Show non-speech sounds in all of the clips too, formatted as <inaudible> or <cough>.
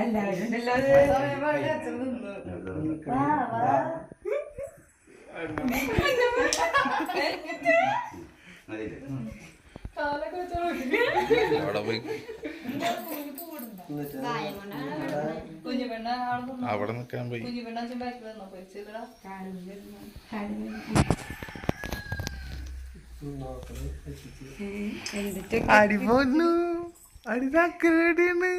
എല്ലാവരും അവിടെ പോയി. കുഞ്ഞു പെണ്ണ അവിടെ നിൽക്കാൻ പോയി കുഞ്ഞു പെണ്ണ ബാക്കിൽ നിന്നോ പൊരിച്ചില്ലടാ അടി പോന്നു അടി തക്കരടിയാണ്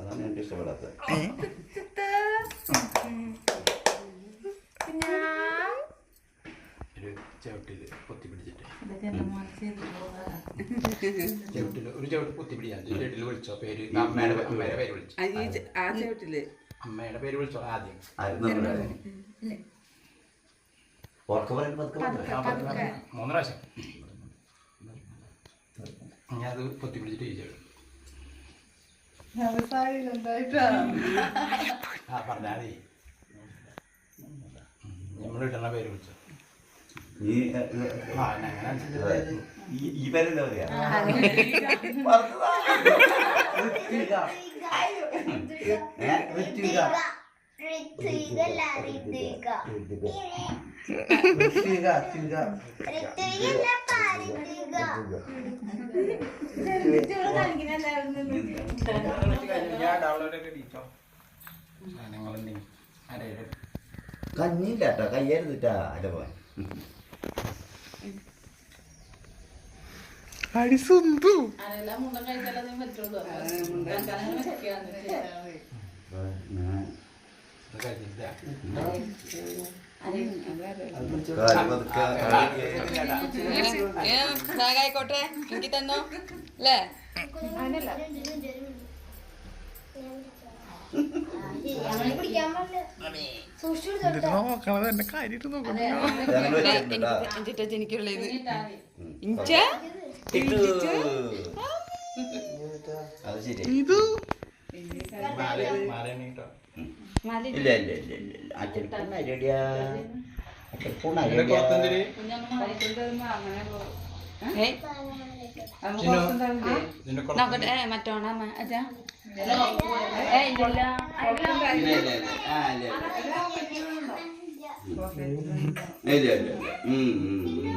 അതാണ് എനിക്ക് ഇഷ്ടപ്പെടാത്തത്. ഒരു ചവിട്ടിൽ പൊത്തി പിടിച്ചിട്ട്. ചവിട്ടിൽ ഒരു ചവിട്ട് പൊത്തി പിടിക്കാൻ. ചവിട്ടിൽ വിളിച്ചോ? പേര് അമ്മയുടെ അമ്മയുടെ പേര്. വിളിച്ചു? ആ ചവിട്ടിൽ. അമ്മയുടെ പേര് വിളിച്ചോ ആദ്യം. മൂന്ന് പ്രാവശ്യം. ഞാൻ അത് പൊത്തി പിടിച്ചിട്ട് ചവിട്ട് ആ പറഞ്ഞാലേ നമ്മൾ പേര് വിളിച്ചു. നീ ആ അങ്ങനെ. ഈ- ഈ പേരെന്താ പറയാ? കഞ്ഞില്ല കേട്ടോ കയ്യരുതിട്ടാ അല്ല പോവാൻ. അടി പറ്റുള്ളൂ ആയിക്കോട്ടെ എനിക്ക് തന്നോ അല്ലേ നോക്കണത് എന്നെ കാര്യമായിട്ട് നോക്കണം എനിക്കുള്ളത് ഇത് ഇത് മാറിയാണ് കേട്ടോ ഇല്ല ഇല്ല ഇല്ല ഇല്ല ഇല്ല. അച്ഛൻ അരിയടിയാ. അച്ഛൻ നോക്കട്ടെ മറ്റോണ അച്ഛാ. ഇല്ല ഇല്ല ഇല്ല.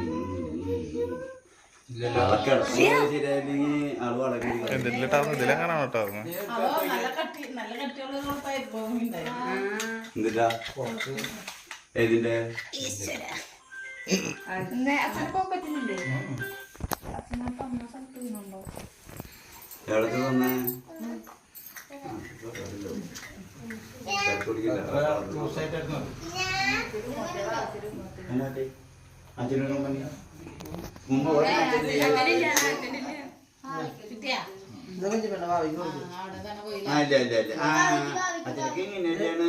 ഏതിന്റെ എവിടത്ത് ദിവസമായിട്ടായിരുന്നു അച്ഛനൊരു ആ. ഇല്ല ഇല്ല ഇല്ല. ആ അച്ഛനക്ക് ഇങ്ങനെയാണ്.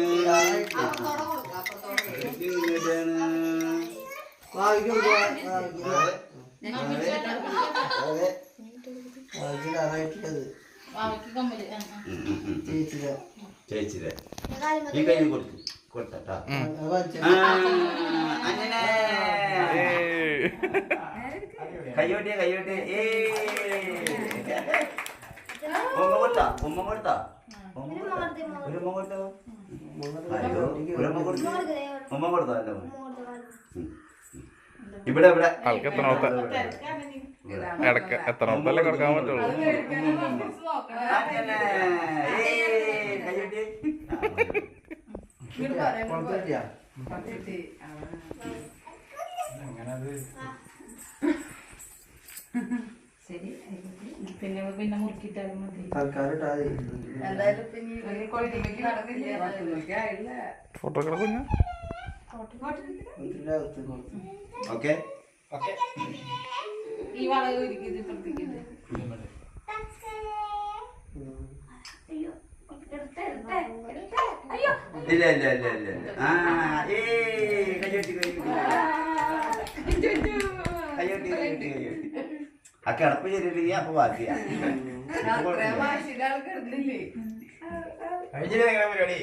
അച്ഛനക്ക് ഇങ്ങനെയാണ്. ചേച്ചിരെ ഈ കൈ കൊടുത്തു കൊടുത്തട്ടാ. അങ്ങനെ <laughs> കയ്യോട്ടിയ കയ്യോട്ടിയ ഏ. ഉമ്മ കൊടുത്താ? ഉമ്മ കൊടുത്താ? ഉമ്മ കൊടുത്തോ? അയ്യോ ഉമ്മ കൊടുത്തു? ഉമ്മ കൊടുത്തോ ഉം. ഇവിടെ ഇവിടെ. ആൾക്ക് എത്തണോത്ത ഇടയ്ക്ക് എത്തണോത്തല്ലേ കൊടുക്കാൻ പറ്റുള്ളൂ. അങ്ങനെ പിന്നെ പിന്നെ മുറുക്കിട്ടാലും മതി. ഫോട്ടോ കിടക്കുഞ്ഞ ഓക്കെ ഓക്കെ. ഈ വളവ് ഇരിക്കുന്നത് ഇപ്പുറത്തേക്ക് ഇല്ല ഇല്ല ഇല്ല ഇല്ല ഇല്ല. ആ ഏ ആ കിടപ്പ് ശരിയില്ലെങ്കിൽ അപ്പൊ ബാക്കിയാ. പരിപാടി?